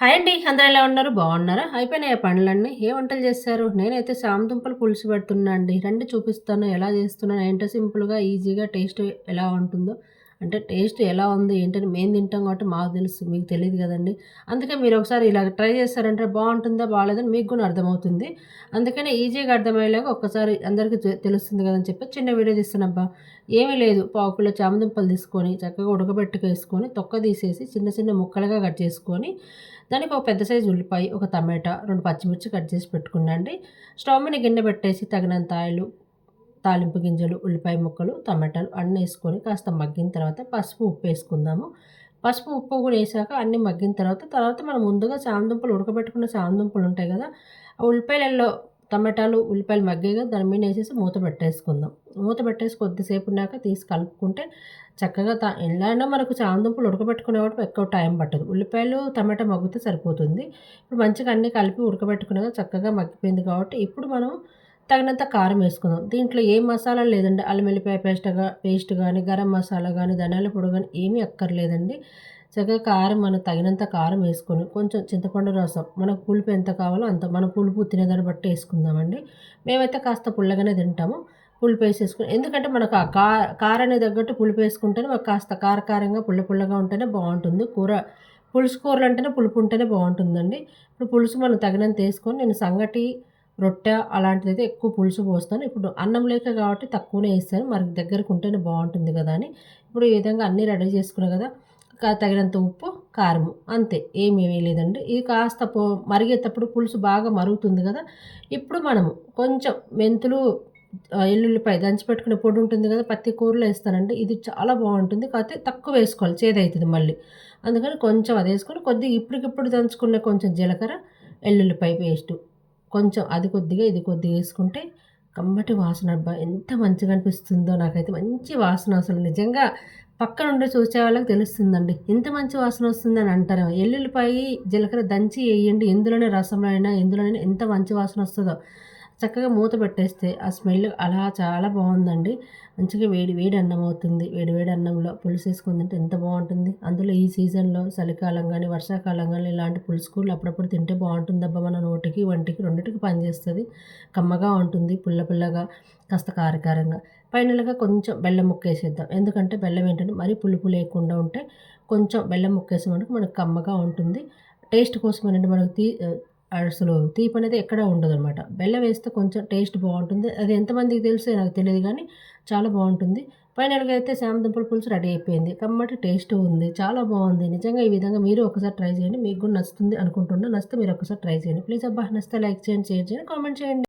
Hi అండి అందరూ ఎలా ఉన్నారు? బాగున్నారా? అయిపోయినాయి పనులన్నీ ఏ వంటలు చేశారు? నేనైతే సామదుంపలు పులుసు పెడుతున్నా అండి. రండి చూపిస్తాను ఎలా చేస్తున్నాను ఏంటో సింపుల్గా ఈజీగా టేస్ట్ ఎలా ఉంటుందో. అంటే టేస్ట్ ఎలా ఉంది ఏంటని మేము తింటాం కాబట్టి మాకు తెలుసు మీకు తెలియదు కదండి. అందుకే మీరు ఒకసారి ఇలా ట్రై చేస్తారంటే బాగుంటుందా బాగాలేదని మీకు కూడా అర్థమవుతుంది. అందుకనే ఈజీగా అర్థమయ్యేలాగా ఒక్కసారి అందరికీ తెలుస్తుంది కదని చెప్పి చిన్న వీడియో తీస్తున్నబ్బా. ఏమీ లేదు పావుకులో చామదుంపలు తీసుకొని చక్కగా ఉడకబెట్టుకేసుకొని తొక్క తీసేసి చిన్న చిన్న ముక్కలుగా కట్ చేసుకొని దానికి ఒక పెద్ద సైజు ఉల్లిపాయ ఒక టమాటా రెండు పచ్చిమిర్చి కట్ చేసి పెట్టుకున్నాండి. స్టవ్ మీద గిన్నె పెట్టేసి తగినంత ఆయిల్ తాలింపు గింజలు ఉల్లిపాయ ముక్కలు టమాటాలు అన్నీ వేసుకొని కాస్త మగ్గిన తర్వాత పసుపు ఉప్పు వేసుకుందాము. పసుపు ఉప్పు కూడా వేసాక అన్నీ మగ్గిన తర్వాత తర్వాత మనం ముందుగా సామదుంపలు ఉడకబెట్టుకున్న సామదుంపలు ఉంటాయి కదా ఆ ఉల్లిపాయలలో టమాటాలు ఉల్లిపాయలు మగ్గేగా దాని మీద వేసేసి మూత పెట్టేసుకుందాం. మూత పెట్టేసి కొద్దిసేపు ఉన్నాక తీసి కలుపుకుంటే చక్కగా తా ఎలా మనకు చామదుంపలు ఉడకబెట్టుకునేవాడు ఎక్కువ టైం పట్టదు. ఉల్లిపాయలు టమాటా మగ్గితే సరిపోతుంది. ఇప్పుడు మంచిగా అన్నీ కలిపి ఉడకబెట్టుకునేగా చక్కగా మగ్గిపోయింది కాబట్టి ఇప్పుడు మనం తగినంత కారం వేసుకుందాం. దీంట్లో ఏ మసాలా లేదండి. అల్లం వెల్లిపాయ పేస్ట్గా పేస్ట్ కానీ గరం మసాలా కానీ ధనియాల పొడి కానీ ఏమీ అక్కర్లేదండి. చక్కగా కారం మనం తగినంత కారం వేసుకొని కొంచెం చింతపండు రసం మనకు పులుపు ఎంత కావాలో అంత మన పులుపు తినేదాన్ని బట్టి వేసుకుందామండి. మేమైతే కాస్త పుల్లగానే తింటాము. పులుపు వేసేసుకుని ఎందుకంటే మనకు ఆ కా కారాన్ని తగ్గట్టు పులుపు వేసుకుంటేనే మాకు కాస్త కారకారంగా పుల్ల పుల్లగా ఉంటేనే బాగుంటుంది. కూర పులుసు కూరలు అంటేనే పులుపు ఉంటేనే బాగుంటుందండి. ఇప్పుడు పులుసు మనం తగినంత వేసుకొని నేను సంగటి రొట్టె అలాంటిది అయితే ఎక్కువ పులుసు పోస్తాను. ఇప్పుడు అన్నం లేక కాబట్టి తక్కువనే వేస్తాను. మరి దగ్గరకు ఉంటేనే బాగుంటుంది కదా అని. ఇప్పుడు ఈ విధంగా అన్నీ రెడీ చేసుకున్నా కదా తగినంత ఉప్పు కారము అంతే. ఏమీ లేదండి ఇది కాస్త పో మరిగేటప్పుడు పులుసు బాగా మరుగుతుంది కదా. ఇప్పుడు మనము కొంచెం మెంతులు ఎల్లుల్లిపాయ దంచిపెట్టుకునే పొడి ఉంటుంది కదా ప్రతి కూరలో వేస్తానండి. ఇది చాలా బాగుంటుంది. కాకపోతే తక్కువ వేసుకోవాలి. చేదవుతుంది మళ్ళీ. అందుకని కొంచెం అది వేసుకొని కొద్దిగా ఇప్పటికిప్పుడు దంచుకునే కొంచెం జీలకర్ర ఎల్లుల్లిపాయ పేస్టు కొంచెం అది కొద్దిగా ఇది కొద్దిగా వేసుకుంటే కమ్మటి వాసన అబ్బా! ఎంత మంచిగా అనిపిస్తుందో నాకైతే. మంచి వాసన అసలు. నిజంగా పక్కన ఉండి చూసే వాళ్ళకి తెలుస్తుందండి. ఎంత మంచి వాసన వస్తుందని అంటారు ఎల్లుల్లిపాయ జీలకర్ర దంచి వేయండి. ఎందులోనే రసంలో అయినా ఎందులోనైనా ఎంత మంచి వాసన వస్తుందో. చక్కగా మూత పెట్టేస్తే ఆ స్మెల్ అలా చాలా బాగుందండి. మంచిగా వేడి వేడి అన్నం అవుతుంది. వేడి వేడి అన్నంలో పులుసు వేసుకుని తింటే ఎంత బాగుంటుంది. అందులో ఈ సీజన్లో చలికాలం కానీ వర్షాకాలం కానీ ఇలాంటి పులుసు కూరలు అప్పుడప్పుడు తింటే బాగుంటుంది అబ్బా మన నోటికి వంటికి రెండింటికి పనిచేస్తుంది కమ్మగా ఉంటుంది పుల్ల పుల్లగా కాస్త కారకారంగా. ఫైనల్గా కొంచెం బెల్లం ముక్కేసేద్దాం ఎందుకంటే బెల్లం ఏంటంటే మరీ పులుపు లేకుండా ఉంటే కొంచెం బెల్లం ముక్కేసామంటే మనకు కమ్మగా ఉంటుంది. టేస్ట్ కోసం ఏంటంటే మనకు తీ అసలు తీపి అనేది ఎక్కడ ఉండదు అనమాట బెల్లం వేస్తే కొంచెం టేస్ట్ బాగుంటుంది. అది ఎంతమందికి తెలుసో నాకు తెలియదు కానీ చాలా బాగుంటుంది. ఫైనల్గా అయితే శామదుంపల పులుసు రెడీ అయిపోయింది. కాబట్టి టేస్ట్ ఉంది. చాలా బాగుంది. నిజంగా ఈ విధంగా మీరు ఒకసారి ట్రై చేయండి. మీకు కూడా నచ్చుతుంది అనుకుంటున్నా. నచ్చితే మీరు ఒకసారి ట్రై చేయండి. ప్లీజ్ అబ్బా నచ్చితే లైక్ చేయండి షేర్ చేయండి కామెంట్ చేయండి.